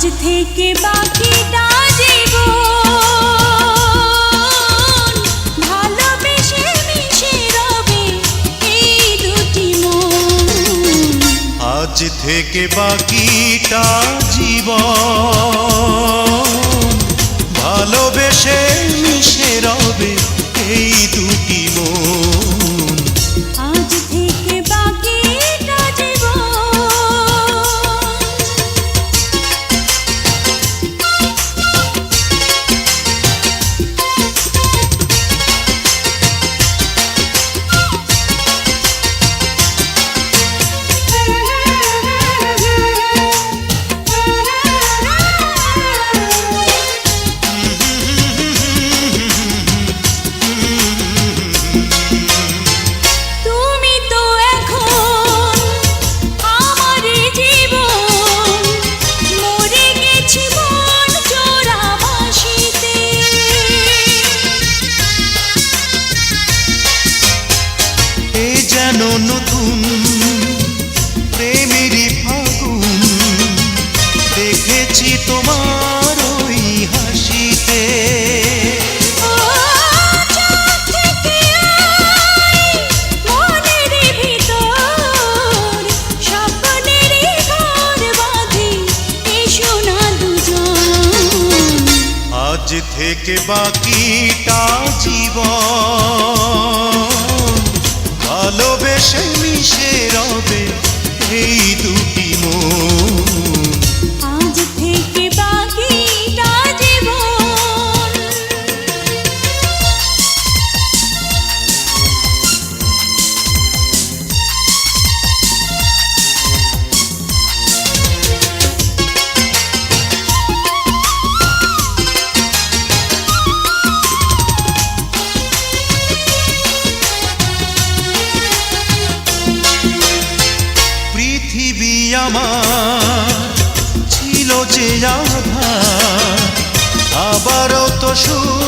আজ থেকে বাকিটা আজ থেকে বাকিটা জীব ভালোবেসে মিশে রবে এই দু থেকে বাকিটা জীবন। আমার। ছিল যে আবার তো সুর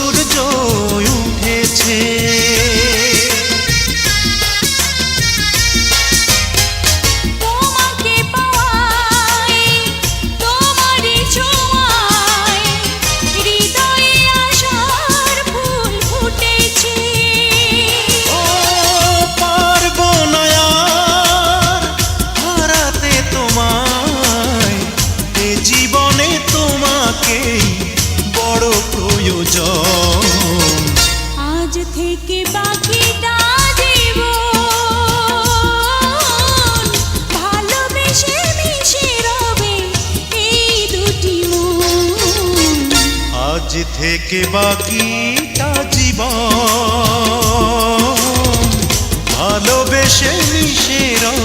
প্রয়োজন আজ থেকে বাকিটা আজ থেকে বাকিটা জীবন। ভালোবেসে মিশে রয়